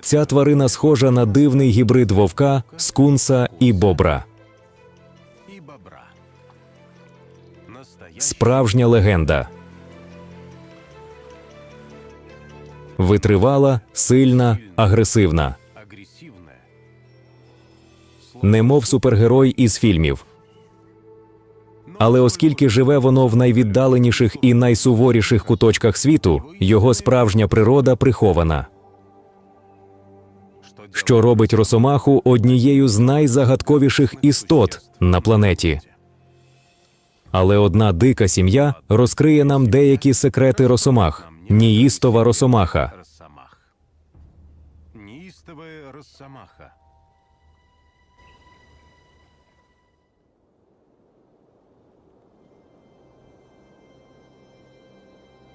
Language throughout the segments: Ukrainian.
Ця тварина схожа на дивний гібрид вовка, скунса і бобра. Справжня легенда. Витривала, сильна, агресивна, немов супергерой із фільмів. Але оскільки живе воно в найвіддаленіших і найсуворіших куточках світу, його справжня природа прихована, що робить росомаху однією з найзагадковіших істот на планеті. Але одна дика сім'я розкриє нам деякі секрети росомах. Ніїстова росомаха. Росомах. Неистовая росомаха.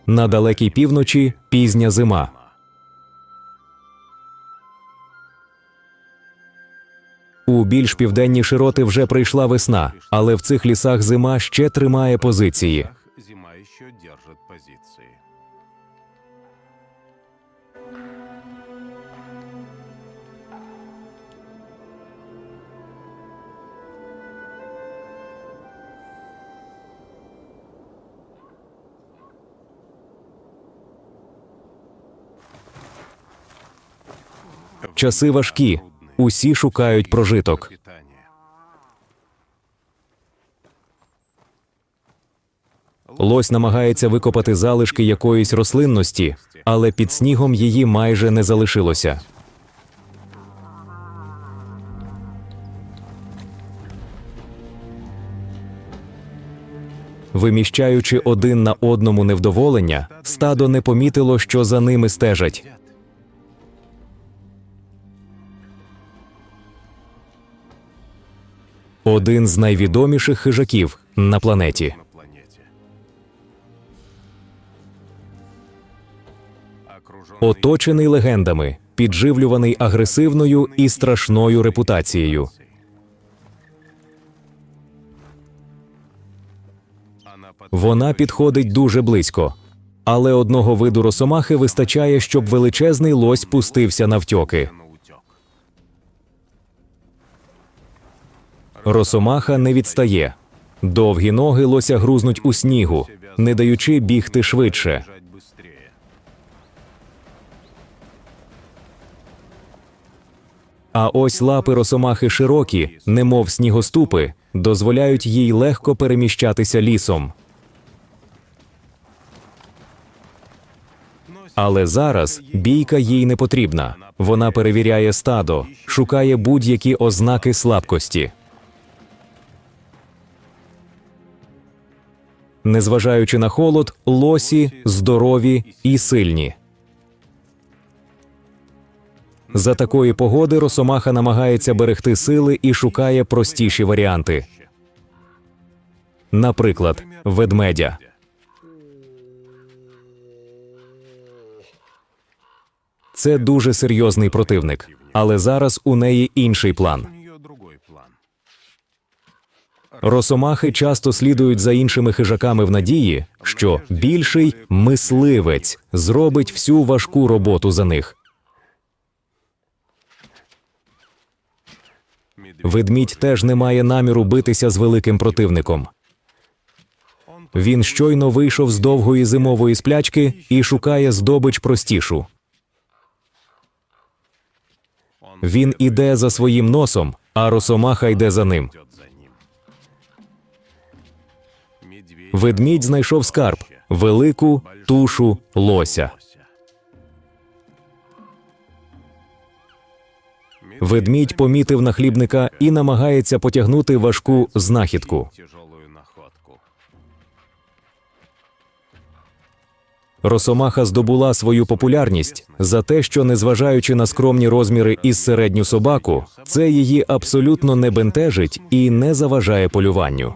На далекій півночі пізня зима. Більш південні широти вже прийшла весна, але в цих лісах зима ще тримає позиції. Зима еще держит позиции. Часи важкі, усі шукають прожиток. Лось намагається викопати залишки якоїсь рослинності, але під снігом її майже не залишилося. Виміщаючи один на одному невдоволення, стадо не помітило, що за ними стежать. Один з найвідоміших хижаків на планеті. Оточений легендами, підживлюваний агресивною і страшною репутацією. Вона підходить дуже близько, але одного виду росомахи вистачає, щоб величезний лось пустився навтьоки. Росомаха не відстає. Довгі ноги лося грузнуть у снігу, не даючи бігти швидше. А ось лапи росомахи широкі, немов снігоступи, дозволяють їй легко переміщатися лісом. Але зараз бійка їй не потрібна. Вона перевіряє стадо, шукає будь-які ознаки слабкості. Незважаючи на холод, лосі здорові і сильні. За такої погоди Росомаха намагається берегти сили і шукає простіші варіанти. Наприклад, ведмедя. Це дуже серйозний противник, але зараз у неї інший план. У нее другой план. Росомахи часто слідують за іншими хижаками в надії, що більший мисливець зробить всю важку роботу за них. Ведмідь теж не має наміру битися з великим противником. Він щойно вийшов з довгої зимової сплячки і шукає здобич простішу. Він іде за своїм носом, а росомаха йде за ним. Ведмідь знайшов скарб велику тушу лося. Ведмідь помітив нахлібника і намагається потягнути важку знахідку. Росомаха здобула свою популярність за те, що, незважаючи на скромні розміри із середню собаку, це її абсолютно не бентежить і не заважає полюванню.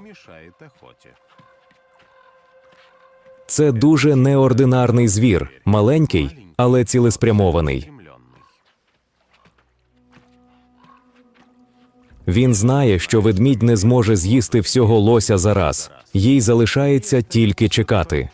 Це дуже неординарний звір, маленький, але цілеспрямований. Він знає, що ведмідь не зможе з'їсти всього лося за раз. Їй залишається тільки чекати.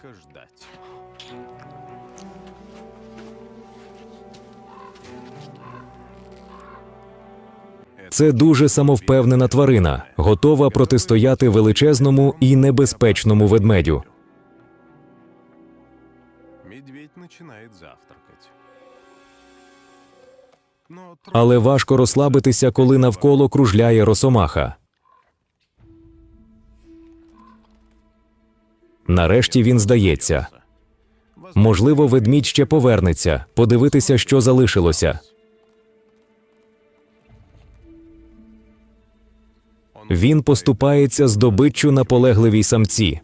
Це дуже самовпевнена тварина, готова протистояти величезному і небезпечному ведмедю. Начинает завтракать. Але важко розслабитися, коли навколо кружляє росомаха. Нарешті він здається. Можливо, ведмідь ще повернеться, подивитися, що залишилося. Він поступається здобиччю наполегливій самці.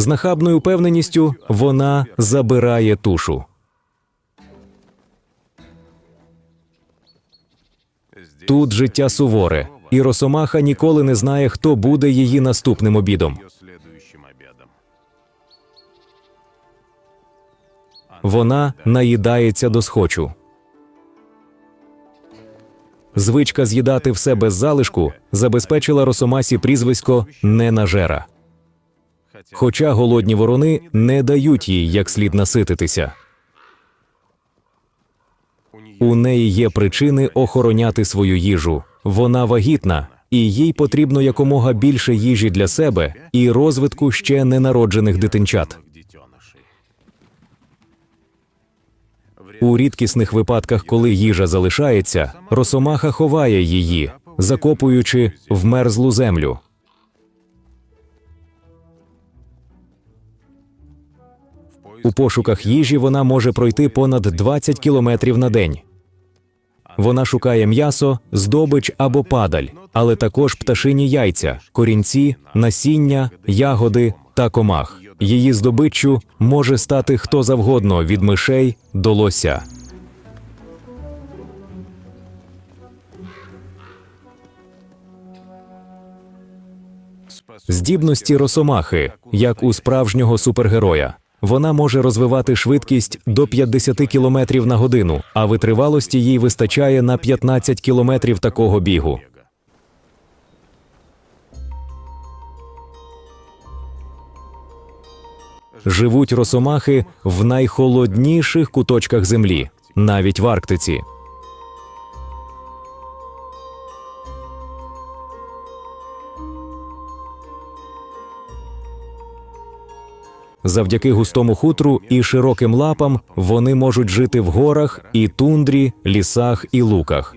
З нахабною впевненістю вона забирає тушу. Тут життя суворе, і росомаха ніколи не знає, хто буде її наступним обідом. Вона наїдається до схочу. Звичка з'їдати все без залишку забезпечила росомасі прізвисько ненажера. Хоча голодні ворони не дають їй як слід насититися. у неї є причини охороняти свою їжу. Вона вагітна, і їй потрібно якомога більше їжі для себе і розвитку ще ненароджених дитинчат. У рідкісних випадках, коли їжа залишається, росомаха ховає її, закопуючи в мерзлу землю. У пошуках їжі вона може пройти понад 20 кілометрів на день. Вона шукає м'ясо, здобич або падаль, але також пташині яйця, корінці, насіння, ягоди та комах. Її здобиччю може стати хто завгодно від мишей до лося. Здібності росомахи, як у справжнього супергероя. Вона може розвивати швидкість до 50 км на годину, а витривалості їй вистачає на 15 км такого бігу. Живуть росомахи в найхолодніших куточках землі, навіть в Арктиці. Завдяки густому хутру і широким лапам вони можуть жити в горах і тундрі, лісах і луках.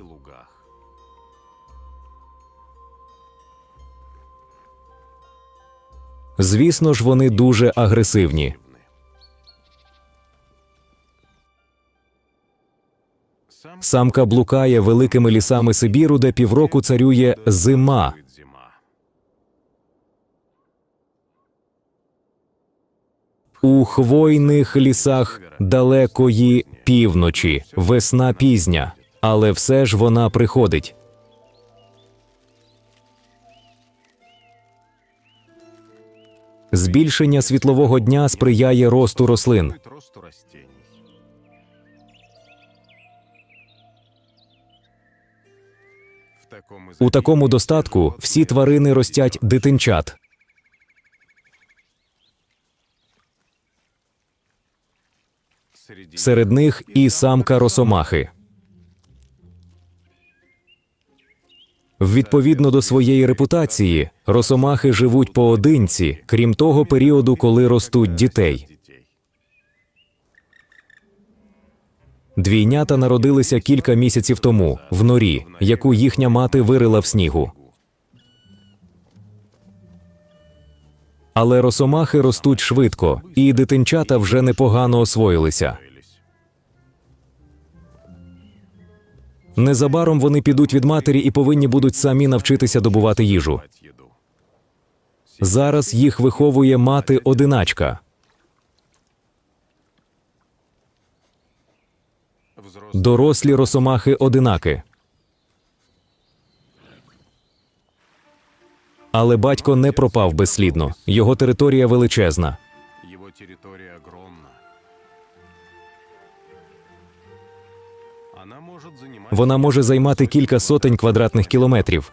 Звісно ж, вони дуже агресивні. Сам Самка блукає великими лісами Сибіру, де півроку царює зима. будет зима. У хвойних лісах далекої півночі, весна пізня, але все ж вона приходить. Збільшення світлового дня сприяє росту рослин. У такому достатку всі тварини ростять дитинчат. Серед них і самка росомахи. Відповідно до своєї репутації, росомахи живуть поодинці, крім того періоду, коли ростуть дітей. Двійнята народилися кілька місяців тому в норі, яку їхня мати вирила в снігу. Але росомахи ростуть швидко, і дитинчата вже непогано освоїлися. Незабаром вони підуть від матері і повинні будуть самі навчитися добувати їжу. Зараз їх виховує мати одиначка. Дорослі росомахи одинаки. Але батько не пропав безслідно. Його територія величезна. Его территория огромна. Вона може займати кілька сотень квадратних кілометрів.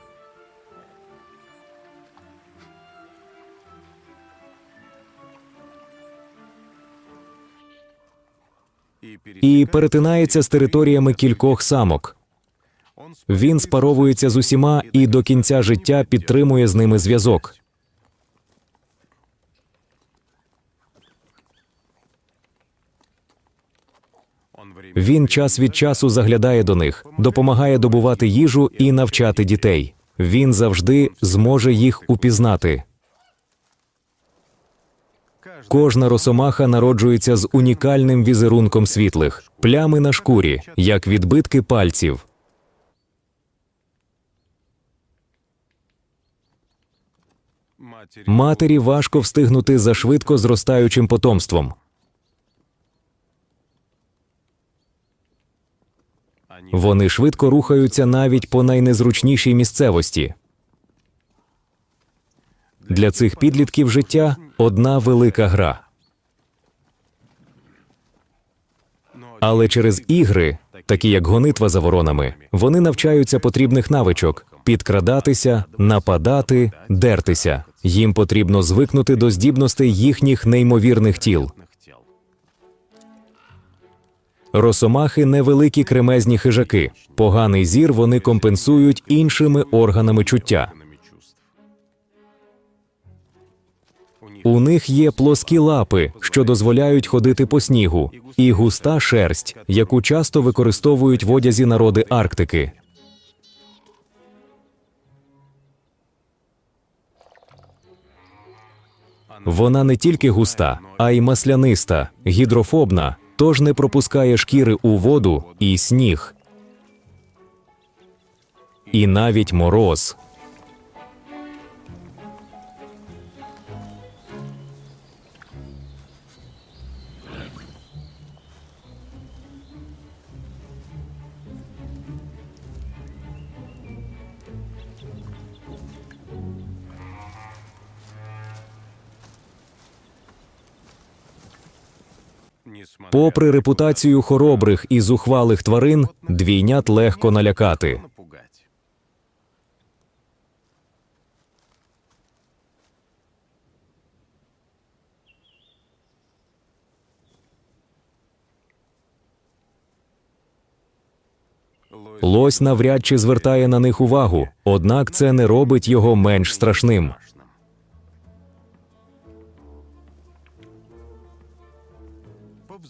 і перетинається з територіями кількох самок. Він спаровується з усіма і до кінця життя підтримує з ними зв'язок. Він час від часу заглядає до них, допомагає добувати їжу і навчати дітей. Він завжди зможе їх упізнати. Кожна росомаха народжується з унікальним візерунком світлих, плями на шкурі, як відбитки пальців. Матері важко встигнути за швидко зростаючим потомством. Вони швидко рухаються навіть по найнезручнішій місцевості. Для цих підлітків життя одна велика гра. Але через ігри, такі як гонитва за воронами, вони навчаються потрібних навичок підкрадатися, нападати, дертися. Їм потрібно звикнути до здібностей їхніх неймовірних тіл. Росомахи невеликі кремезні хижаки. Поганий зір вони компенсують іншими органами чуття. У них є плоскі лапи, що дозволяють ходити по снігу, і густа шерсть, яку часто використовують в одязі народи Арктики. Вона не тільки густа, а й масляниста, гідрофобна, тож не пропускає шкіри у воду і сніг. І навіть мороз. Попри репутацію хоробрих і зухвалих тварин, двійнят легко налякати. Лось навряд чи звертає на них увагу, однак це не робить його менш страшним.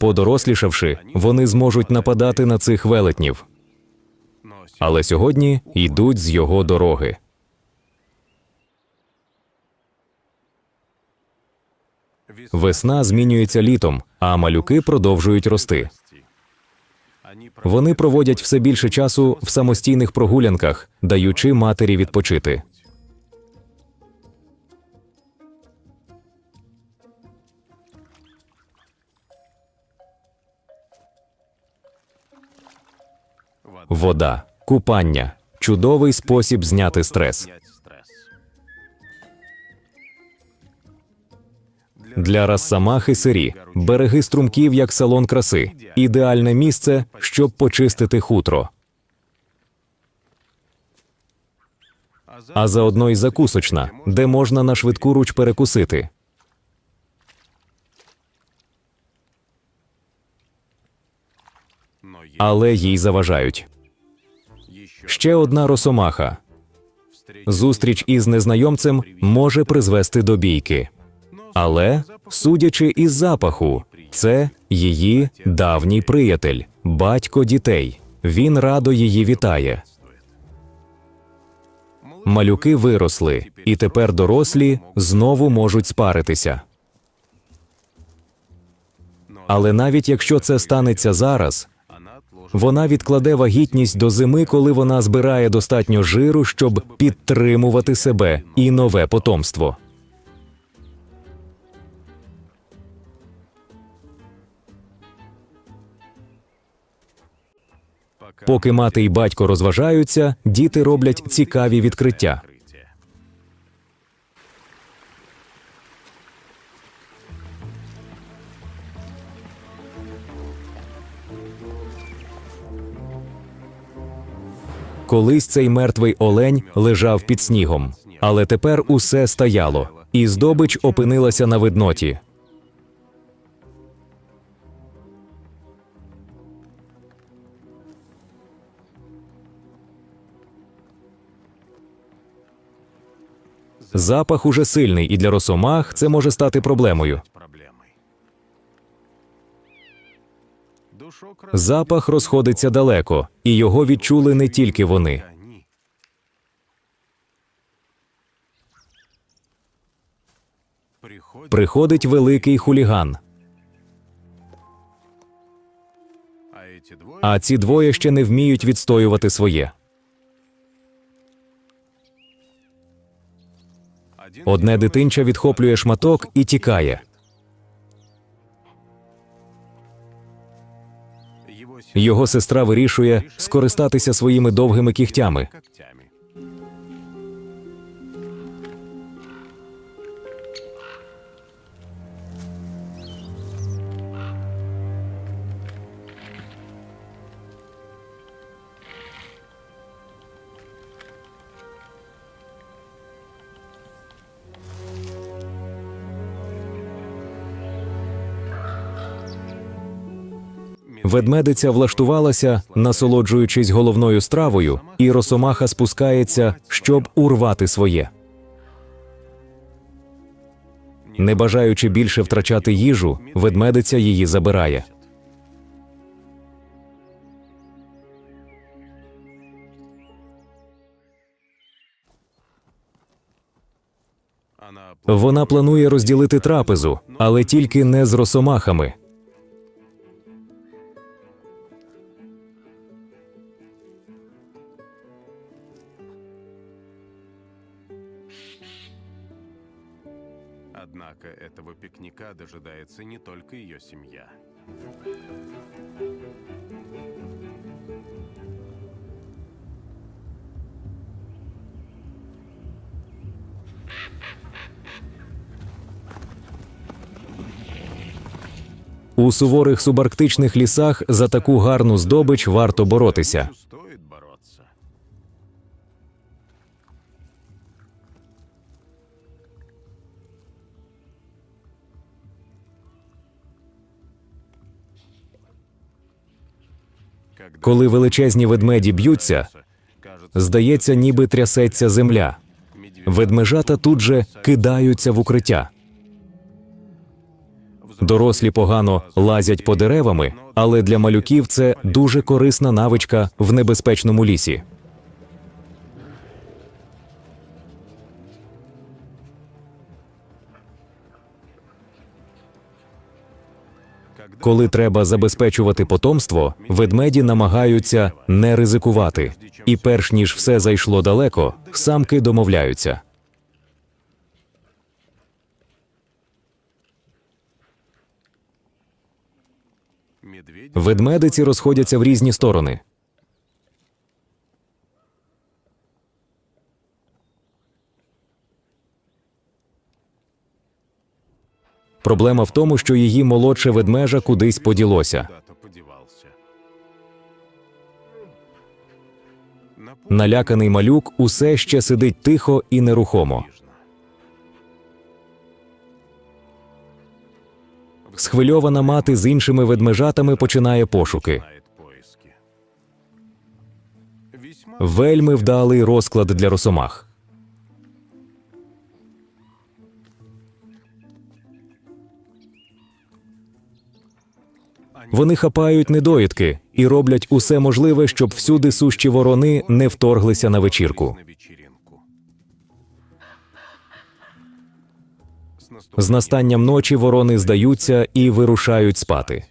Подорослішавши, вони зможуть нападати на цих велетнів. Але сьогодні йдуть з його дороги. Весна змінюється літом, а малюки продовжують рости. Вони проводять все більше часу в самостійних прогулянках, даючи матері відпочити. Вода, купання чудовий спосіб зняти стрес. Для Рассамахи сирі береги струмків як салон краси, ідеальне місце, щоб почистити хутро. А заодно й закусочна, де можна на швидку руч перекусити. Але їй заважають. Ще одна росомаха. Зустріч із незнайомцем може призвести до бійки. Але, судячи із запаху, це її давній приятель, батько дітей. Він радо її вітає. Малюки виросли, і тепер дорослі знову можуть спаритися. Але навіть якщо це станеться зараз, вона відкладе вагітність до зими, коли вона збирає достатньо жиру, щоб підтримувати себе і нове потомство. Поки мати і батько розважаються, діти роблять цікаві відкриття. Колись цей мертвий олень лежав під снігом, але тепер усе стояло, і здобич опинилася на видноті. Запах уже сильний, і для росомах це може стати проблемою. Запах розходиться далеко, і його відчули не тільки вони. Приходить великий хуліган, а ці двоє ще не вміють відстоювати своє. Одне дитинча відхоплює шматок і тікає. Його сестра вирішує скористатися своїми довгими кігтями. Ведмедиця влаштувалася, насолоджуючись головною стравою, і росомаха спускається, щоб урвати своє. Не бажаючи більше втрачати їжу, ведмедиця її забирає. Она Вона планує розділити трапезу, але тільки не з росомахами. Однако этого пикника дожидается не только ее семья. У суворих субарктичних лісах за таку гарну здобич варто боротися. Коли величезні ведмеді б'ються, здається, ніби трясеться земля. Ведмежата тут же кидаються в укриття. Дорослі погано лазять по деревами, але для малюків це дуже корисна навичка в небезпечному лісі. Коли треба забезпечувати потомство, ведмеді намагаються не ризикувати. І перш ніж все зайшло далеко, самки домовляються. Ведмедиці розходяться в різні сторони. Проблема в тому, що її молодше ведмежа кудись поділося. Наляканий малюк усе ще сидить тихо і нерухомо. Схвильована мати з іншими ведмежатами починає пошуки. Вельми вдалий розклад для росомах. Вони хапають недоїдки і роблять усе можливе, щоб всюди сущі ворони не вторглися на вечірку. З настанням ночі ворони здаються і вирушають спати.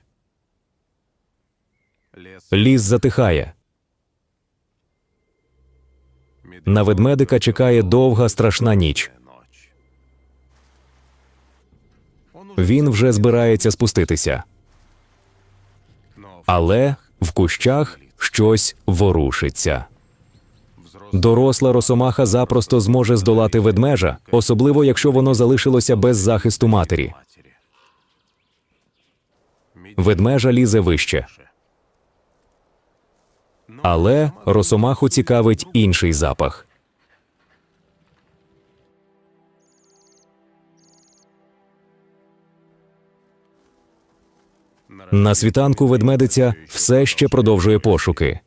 Ліс затихає. На ведмедика чекає довга страшна ніч. Він вже збирається спуститися, але в кущах щось ворушиться. Доросла росомаха запросто зможе здолати ведмежа, особливо якщо воно залишилося без захисту матері. Ведмежа лізе вище, але росомаху цікавить інший запах. На світанку ведмедиця все ще продовжує пошуки.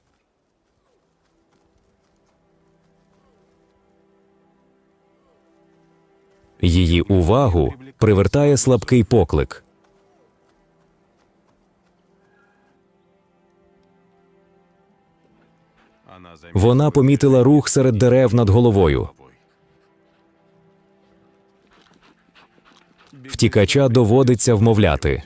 Її увагу привертає слабкий поклик. Вона помітила рух серед дерев над головою. Втікача доводиться вмовляти.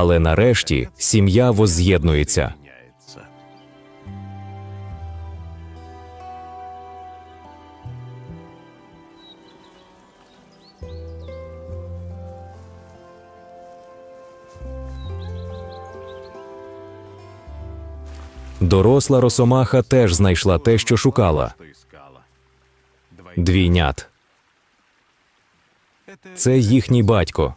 Але нарешті сім'я возз'єднується. Доросла росомаха теж знайшла те, що шукала двійнят. Це їхній батько.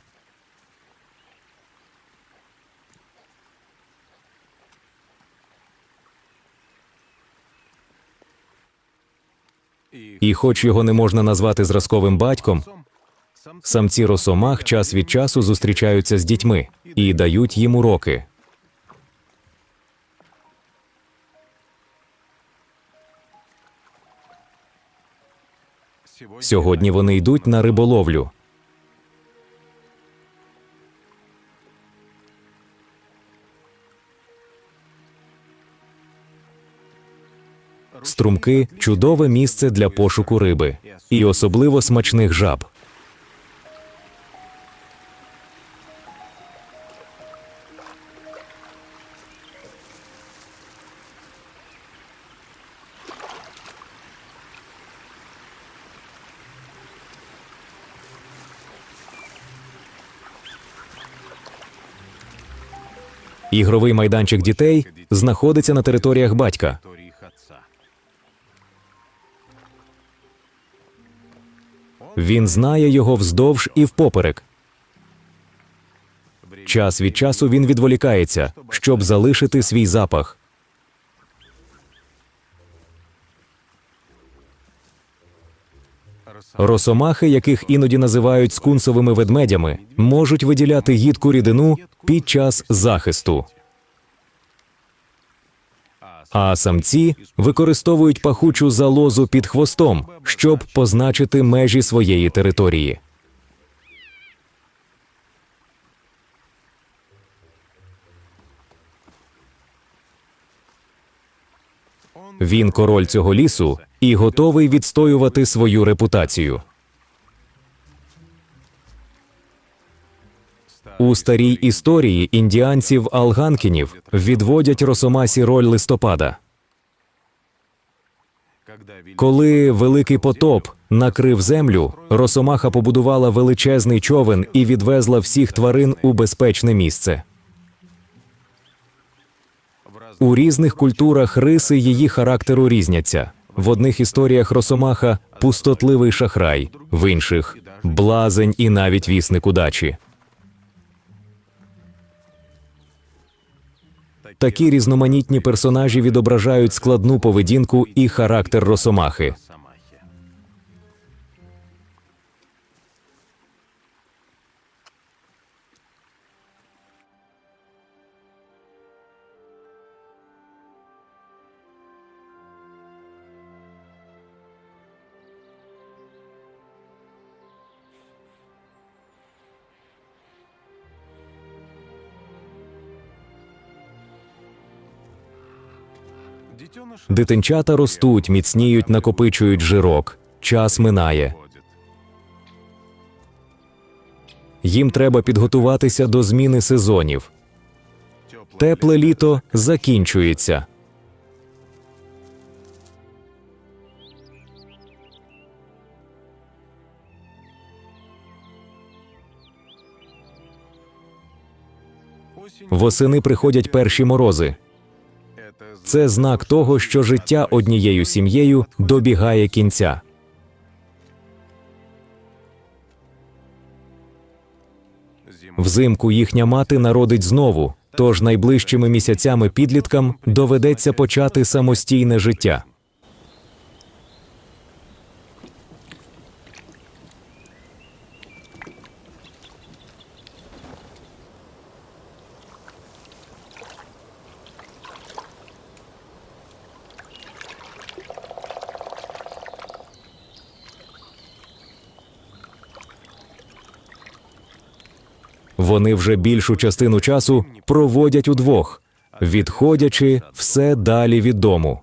І, хоч його не можна назвати зразковим батьком, самці росомах час від часу зустрічаються з дітьми і дають їм уроки. Сьогодні вони йдуть на риболовлю. Струмки чудове місце для пошуку риби і особливо смачних жаб. Ігровий майданчик дітей знаходиться на територіях батька. Він знає його вздовж і впоперек. Час від часу він відволікається, щоб залишити свій запах. Росомахи, яких іноді називають скунсовими ведмедями, можуть виділяти їдку рідину під час захисту. А самці використовують пахучу залозу під хвостом, щоб позначити межі своєї території. Він король цього лісу і готовий відстоювати свою репутацію. У старій історії індіанців алганкінів відводять росомасі роль листопада. Коли великий потоп накрив землю, росомаха побудувала величезний човен і відвезла всіх тварин у безпечне місце. У різних культурах риси її характеру різняться. В одних історіях росомаха пустотливий шахрай, в інших блазень і навіть вісник удачі. Такі різноманітні персонажі відображають складну поведінку і характер росомахи. Дитинчата ростуть, міцніють, накопичують жирок. Час минає. Їм треба підготуватися до зміни сезонів. Тепле літо закінчується. Восени приходять перші морози. Це знак того, що життя однією сім'єю добігає кінця. Взимку їхня мати народить знову, тож найближчими місяцями підліткам доведеться почати самостійне життя. Вони вже більшу частину часу проводять удвох, відходячи все далі від дому.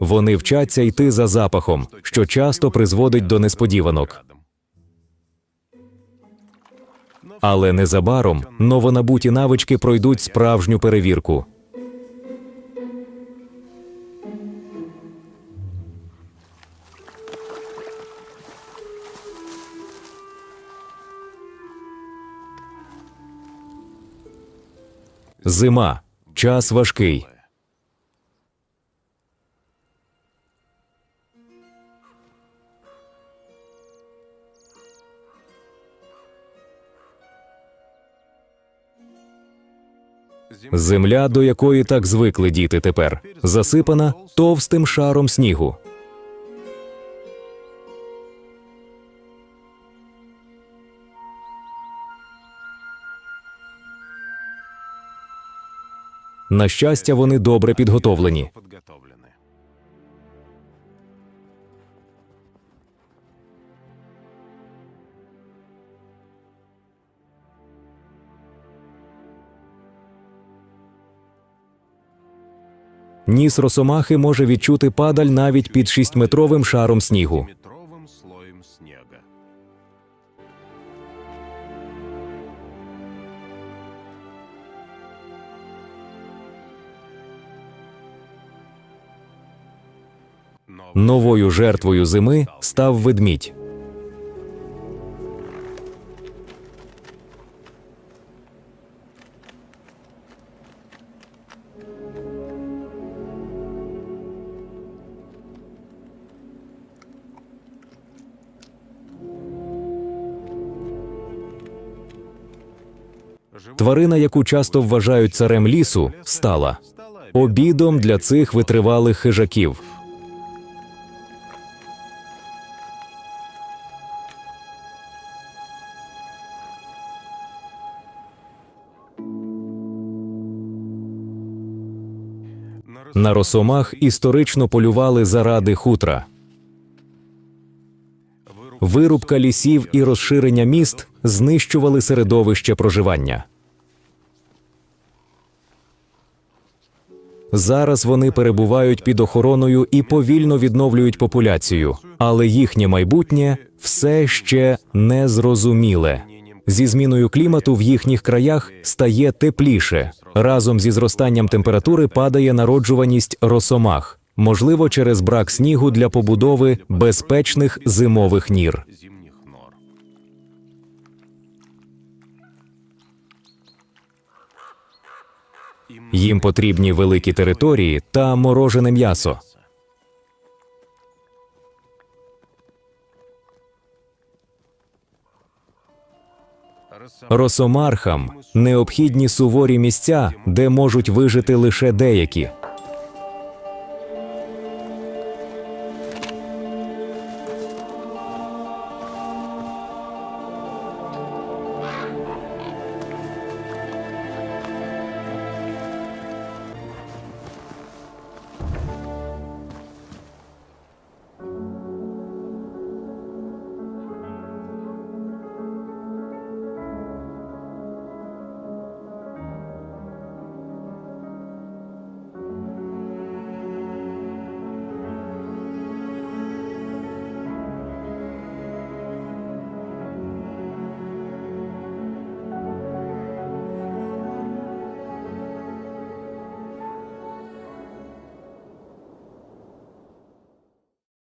Вони вчаться йти за запахом, що часто призводить до несподіванок. Але незабаром новонабуті навички пройдуть справжню перевірку. Зима час важкий. Земля, до якої так звикли діти тепер, засипана товстим шаром снігу. На щастя, вони добре підготовлені. Ніс росомахи може відчути падаль навіть під шістметровим шаром снігу. Новою жертвою зими став ведмідь. Тварина, яку часто вважають царем лісу, стала обідом для цих витривалих хижаків. на росомах історично полювали заради хутра. Вирубка лісів і розширення міст знищували середовище проживання. Зараз вони перебувають під охороною і повільно відновлюють популяцію, але їхнє майбутнє все ще незрозуміле. Зі зміною клімату в їхніх краях стає тепліше. Разом зі зростанням температури падає народжуваність росомах, можливо, через брак снігу для побудови безпечних зимових нір. Їм потрібні великі території та морожене м'ясо. Росомархам необхідні суворі місця, де можуть вижити лише деякі.